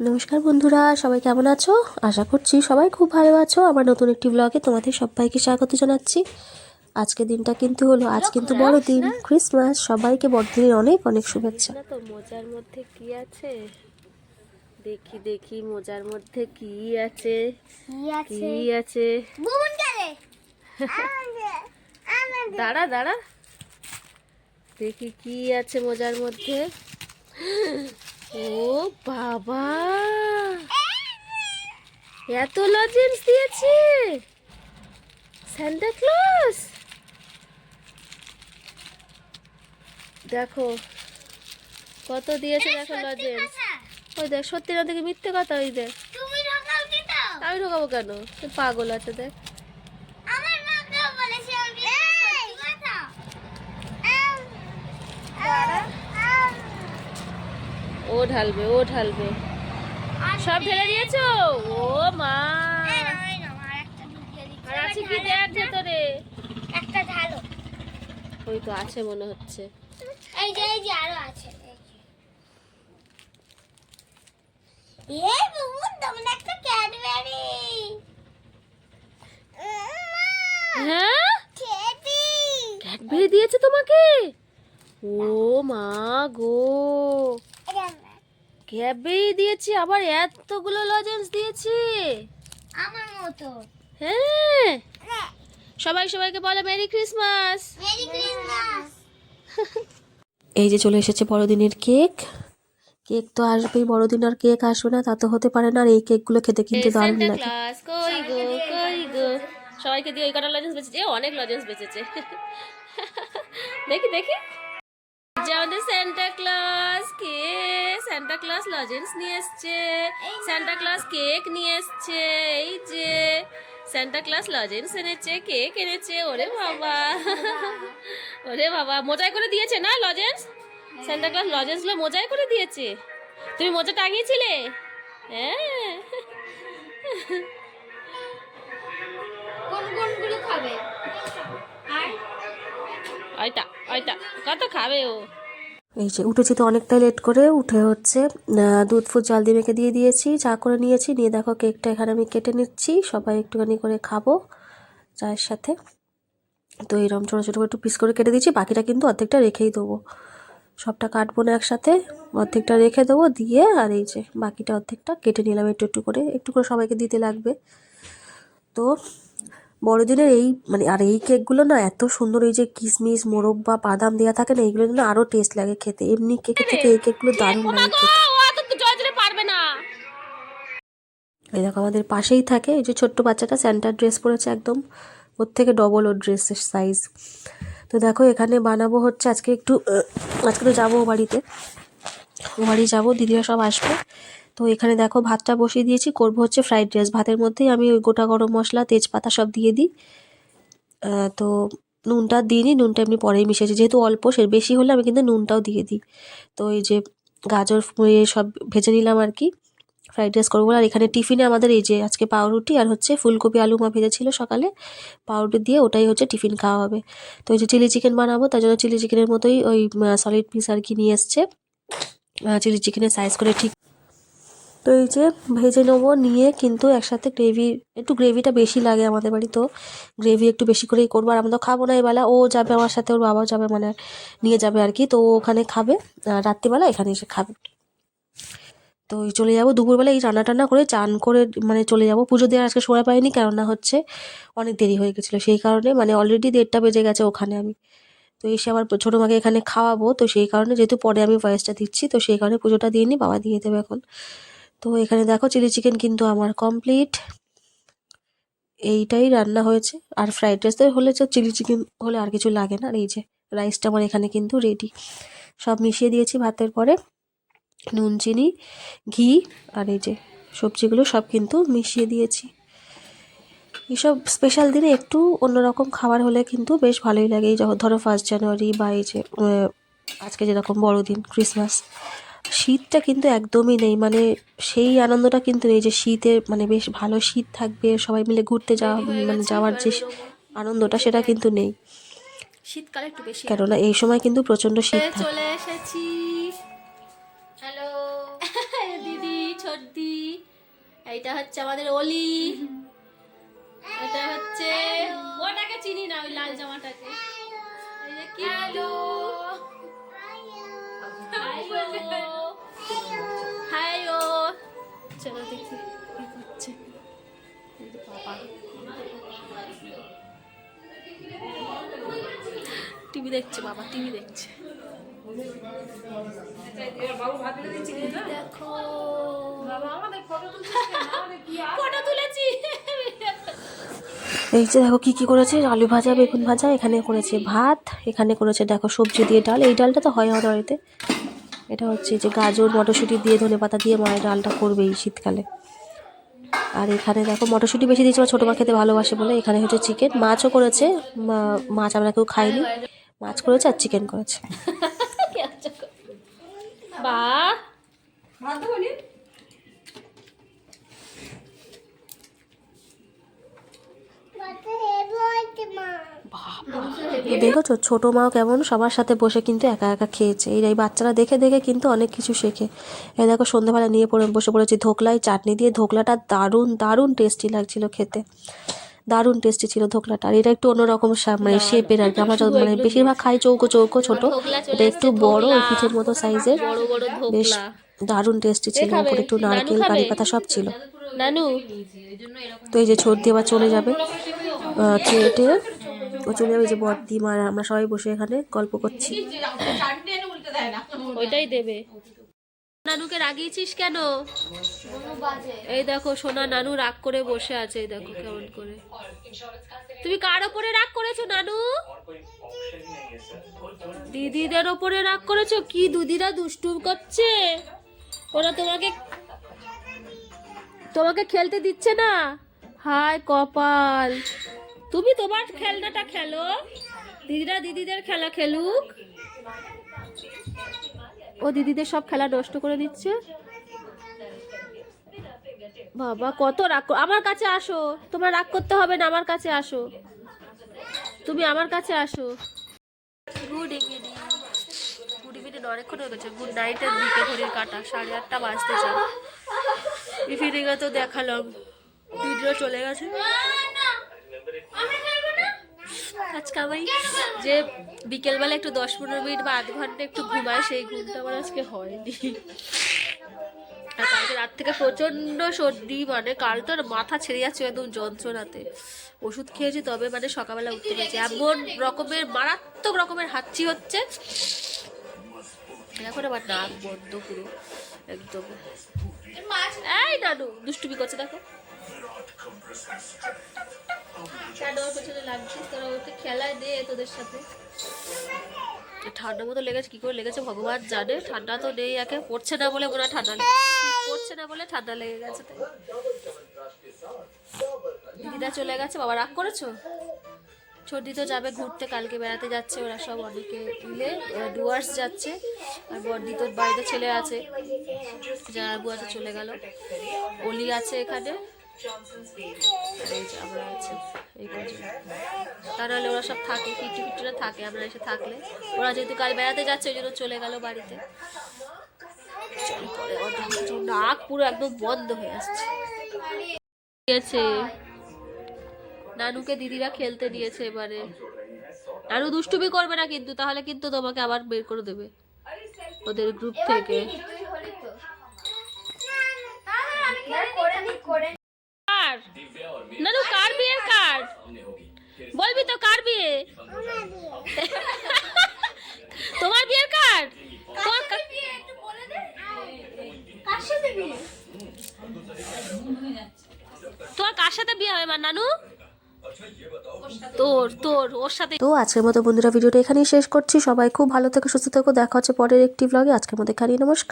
নমস্কার বন্ধুরা সবাই কেমন আছো? আশা করছি সবাই খুব ভালো আছো। আমার নতুন একটি ব্লগে তোমাদের সবাইকে স্বাগত জানাচ্ছি। আজকে দিনটা কিন্তু হলো আজ কিন্তু বড়দিন ক্রিসমাস সবাইকে বড়দিনের অনেক অনেক শুভেচ্ছা। না তো মোজার মধ্যে কি আছে? দেখি দেখি মোজার মধ্যে কি আছে? কি আছে? দাঁড়া দাঁড়া। দেখি কি আছে মোজার মধ্যে। ও বাবা। এত লজেন্স দিয়েছে? স্যান্টা ক্লজ দেখো কত দিয়েছে দেখো লজেন্স ওই দেখ সত্যি না দেখি মিথ্যে কথা ওই দেখ। আমি ঢোকাবো কেন? পাগল আছে দেখ আমার মাকে বলেছে আমি সত্যি কথা ও ঢালবে ও ঢালবে। সব ঢেলে দিয়েছ? ও মা। আর আছে কি? দেখ ভেতরে। একটা ঢালো। ওই তো আছে মনে হচ্ছে। এই যে এই যে আরও আছে। এই বুবুন তোমার একটা ক্যাডবেরি। হ্যাঁ? ক্যাডবেরি দিয়েছে তোমাকে? ও মা গো। ক্যাডবেরি দিয়েছে আবার এতগুলো লজেন্স দিয়েছে। আমার মতো। হ্যাঁ। সবাই সবাইকে বলো মেরি ক্রিসমাস মেরি ক্রিসমাস এই যে চলে এসেছে বড়দিনের কেক। কেক তো আসবেই বড়দিন আর কেক আসবে না তা তো হতে পারে না আর এই কেকগুলো খেতে কিন্তু দারুণ লাগে। কই গো কই গো? সবাইকে দিয়ে ওই কটা লজেন্স বেঁচেছে এ, অনেক লজেন্স বেঁচেছে। দেখি দেখি। যে আমাদের সেন্টা ক্লাস কে সেন্টা ক্লাস লজেন্স নিয়ে এসছে। সেন্টা ক্লাস কেক নিয়ে এসছে। এই যে সেন্টা ক্লাস লজেন্স এনেছে কেক এনেছে। ওরে বাবা। ওরে বাবা। মোজাই করে দিয়েছে না লজেন্স সেন্টা ক্লাস লজেন্সগুলো মোজাই করে দিয়েছে? তুমি মোজা টাঙিয়েছিলে হ্যাঁ। কোন কোনগুলো খাবে? ওইটা ওইটা, কত খাবে ও? এই যে উঠেছি তো অনেকটাই লেট করে, উঠে হচ্ছে দুধ ফুট জাল দিয়ে মেখে দিয়ে দিয়েছি, চা করে নিয়েছি, নিয়ে দেখো কেকটা এখানে আমি কেটে নিচ্ছি, সবাই একটুখানি করে খাব চায়ের সাথে। তো এরকম ছোটো ছোটো করে একটু পিস করে কেটে দিয়েছি, বাকিটা কিন্তু অর্ধেকটা রেখেই দেবো। সবটা কাটবো না একসাথে, অর্ধেকটা রেখে দেবো, দিয়ে আর এই যে বাকিটা অর্ধেকটা কেটে নিলাম একটু একটু করে একটু করে সবাইকে দিতে লাগবে। তো বড়দিনের এই মানে আর এই কেকগুলো না এত সুন্দর এই যে কিশমিশ মোরব্বা বাদাম দেওয়া থাকে না এইগুলো না আরও টেস্ট লাগে খেতে। এমনি কেকের থেকে এই কেকগুলো দারুণ লাগে খেতে। এই দেখো আমাদের পাশেই থাকে এই যে ছোট্ট বাচ্চাটা স্যান্টার ড্রেস পরেছে একদম। ওর থেকে ডবল ওর ড্রেসের সাইজ তো দেখো এখানে বানাবো হচ্ছে আজকে একটু আজকে তো যাব বাড়িতে। ও বাড়ি যাব দিদিরা সব আসবে। তো এখানে দেখো ভাতটা বসিয়ে দিয়েছি। করব হচ্ছে ফ্রাইড রাইস ভাতের মধ্যেই আমি ওই গোটা গরম মশলা, তেজপাতা সব দিয়ে দিই। তো নুনটা দিইনি নুনটা এমনি পরেই মিশিয়েছি যেহেতু অল্প, সে বেশি হলে আমি কিন্তু নুনটাও দিয়ে দিই। তো এই যে গাজর সব ভেজে নিলাম আর কি। ফ্রাইড রাইস করব। আর এখানে টিফিনে আমাদের এই যে আজকে পাউরুটি আর হচ্ছে ফুলকপি, আলু মা ভেজেছিল সকালে। পাউরুটি দিয়ে ওটাই হচ্ছে টিফিন খাওয়া হবে। তো এই যে চিলি চিকেন বানাবো, তার জন্য চিলি চিকেনের মতোই ওই সলিড পিস আর কি নিয়ে এসছে। চিলি চিকেনের সাইজ করে ঠিক তো এই যে ভেজে নেব, নিয়ে কিন্তু একসাথে গ্রেভি একটু গ্রেভিটা বেশি লাগে আমাদের বাড়ি তো গ্রেভি একটু বেশি করেই করব, আর আমরা তো খাব না এবেলা ও যাবে আমার সাথে, ওর বাবাও যাবে মানে নিয়ে যাবে আর কি। তো ওখানে খাবে রাত্রিবেলা এখানে এসে খাবে। তো চলে যাব দুপুরবেলা, এই রান্না টান্না করে চান করে মানে চলে যাব। পুজো দেওয়ার আজকে সময় পাইনি, কেননা হচ্ছে অনেক দেরি হয়ে গেছিল। সেই কারণে মানে অলরেডি দেড়টা বেজে গেছে ওখানে আমি। তো এসে আমার ছোটো মাকে এখানে খাওয়াবো, তো সেই কারণে যেহেতু পরে আমি ভয়েসটা দিচ্ছি, তো সেই কারণে পুজোটা দিয়ে নিই বাবা দিয়ে দেবে এখন। তো এখানে দেখো চিলি চিকেন কিন্তু আমার কমপ্লিট। এইটাই রান্না হয়েছে। আর ফ্রাইড রাইস হলে তো চিলি চিকেন হলে আর কিছু লাগে না। আর এই যে রাইসটা আমার এখানে কিন্তু রেডি সব মিশিয়ে দিয়েছি ভাতের পরে। নুন, চিনি, ঘি আর এই যে সবজিগুলো সব কিন্তু মিশিয়ে দিয়েছি। এইসব স্পেশাল দিনে একটু অন্যরকম খাবার হলে কিন্তু বেশ ভালোই লাগে। এই ধরো ফার্স্ট জানুয়ারি বা এই যে আজকে যেরকম বড়দিন ক্রিসমাস শীতটা কিন্তু একদমই নেই মানে সেই আনন্দটা কিন্তু নেই যে শীতে মানে বেশ ভালো শীত থাকবে সবাই মিলে ঘুরতে যাওয়া মানে যাওয়ার যে আনন্দটা সেটা কিন্তু নেই। শীতকালে একটু বেশি। কেননা এই সময় কিন্তু প্রচণ্ড শীত থাকে। চলে এসেছি। হ্যালো দিদি ছোট বর্দি এইটা হচ্ছে আমাদের অলি। এটা হচ্ছে ওটাকে চিনি না ওই লাল জামাটাকে। এই যে কিট্টু। হাই চলো দেখি কি করছে। টিভি দেখছে বাবা, টিভি দেখছে। এই যে দেখো কি কি করেছে, আলু ভাজা, বেগুন ভাজা, এখানে করেছে ভাত, এখানে করেছে দেখো সবজি দিয়ে ডাল। এই ডালটা তো হয় আমাদের বাড়িতে। এটা হচ্ছে যে গাজর মটরশুঁটি দিয়ে ধনে পাতা দিয়ে মায়ের ডালটা করবে এই শীতকালে। আর এখানে দেখো মটরশুঁটি বেশি দিয়েছে আমার ছোটো মা খেতে ভালোবাসে বলে। এখানে হচ্ছে চিকেন মাছও করেছে মাছ আমরা কেউ খাইনি। মাছ করেছে আর চিকেন করেছে। বা। দেখেছ ছোটো মাও কেমন সবার সাথে বসে কিন্তু একা একা খেয়েছে। এই বাচ্চারা দেখে দেখে কিন্তু অনেক কিছু শেখে। এই দেখো সন্ধ্যেবেলা নিয়ে পড়ে বসে পড়েছি ধোকলাই চাটনি দিয়ে। ধোকলাটা দারুণ দারুণ টেস্টি লাগছিল খেতে। দারুণ টেস্টি ছিল ধোকলাটা। আর এটা একটু অন্যরকম মানে শেপের আর কি। আমরা মানে বেশিরভাগ খাই চৌকো চৌকো ছোট এটা একটু বড় পিঠের মতো সাইজের বেশ দারুণ টেস্টি ছিল? উপরে একটু নারকেল কারি পাতা সব ছিল। নানু? তো এই যে ছোট দিয়ে আবার চলে যাবে। খেয়ে টেয়ে। ও চলে যাবে যে বর্দি মা আর আমরা সবাই বসে এখানে গল্প করছি। ওইটাই দেবে। নানুকে রাগিয়েছিস কেন? এই দেখো সোনা নানু রাগ করে বসে আছে এই দেখো কেমন করে। তুমি কার ওপরে রাগ করেছ নানু? দিদিদের ওপরে রাগ করেছ? কি দুদিরা দুষ্টুম করছে? ওরা তোমাকে তোমাকে খেলতে দিচ্ছে না? হায় কপাল। তুমি তোমার খেলনাটা খেলো। দিদিরা দিদিদের খেলা খেলুক। ও দিদিদের সব খেলা নষ্ট করে দিচ্ছে বাবা, কত রাগ আমার কাছে আসো। তোমার রাগ করতে হবে না, আমার কাছে আসো। তুমি আমার কাছে আসো। গুড ইভিনিং গুড ইভিনিং অনেকক্ষণ হয়ে গেছে। গুড নাইটের দিকে ঘড়ির কাটা। সাড়ে আটটা বাজতে চাই ইভিনিংয়ে তো দেখালাম। ভিডিও চলে গেছে। আজকে আমি যে বিকেলবেলা একটু দশ পনেরো মিনিট বা আধ ঘণ্টা একটু ঘুমায়, সেই ঘুমটা আমার আজকে হয়নি। আর কালকে রাত থেকে প্রচণ্ড সর্দি মানে কাল তো মাথা ছেড়ে যাচ্ছে একদম যন্ত্রণাতে। ওষুধ খেয়েছি, তবে মানে সকালবেলা উঠতে পেরেছি। এমন রকমের মারাত্মক রকমের হাঁচি হচ্ছে। এখন আমার নাক বন্ধ পুরো, একদম। এই নানু, দুষ্টুমি করছে, দেখো। ওর পেছনে তোরা ওকে দে তোদের সাথে। ঠান্ডা মতো লেগেছে, কি করে লেগেছে ভগবান জানে। ঠান্ডা তো নেই, একে পড়ছে না বলে মনে ঠান্ডা পড়ছে না বলে ঠান্ডা লেগে গেছে দিদিরা চলে গেছে, বাবা রাগ করেছ? ছোটি তো যাবে ঘুরতে, কালকে বেড়াতে যাচ্ছে, ওরা সব অনেকে মিলে ডুয়ার্স যাচ্ছে, আর বর্দি তোর বাড়িতে ছেলে আছে। যারা বুয়াতে চলে গেল। অলি আছে এখানে। আমরা আছি। এই কজন তা নাহলে ওরা সব থাকে ফিফটি ফিফটিরা থাকে আমরা এসে থাকলে। ওরা যেহেতু কাল বেড়াতে যাচ্ছে ওই জন্য চলে গেল বাড়িতে। নাক পুরো একদম বন্ধ হয়ে আসছে। দিয়েছে। নানুকে দিদিরা খেলতে দিয়েছে এবারে। নানু দুষ্টুমি করবে না কিন্তু তাহলে কিন্তু তোমাকে আবার বের করে দেবে। ওদের গ্রুপ থেকে। কার? নানু কার বিয়ের কার্ড বলবি তো কার বিয়ে? তোমার বিয়ের কার্ড তোমার কা- কার সাথে বিয়ে তোমার কার সাথে বিয়ে হবে মা নানু? তোর তোর ওর সাথে তো আজকের মতো বন্ধুরা ভিডিওটা এখানেই শেষ করছি। সবাই খুব ভালো থেকে সুস্থ থেকো। দেখা হচ্ছে পরের একটি ব্লগে আজকের মতো এখানেই নমস্কার।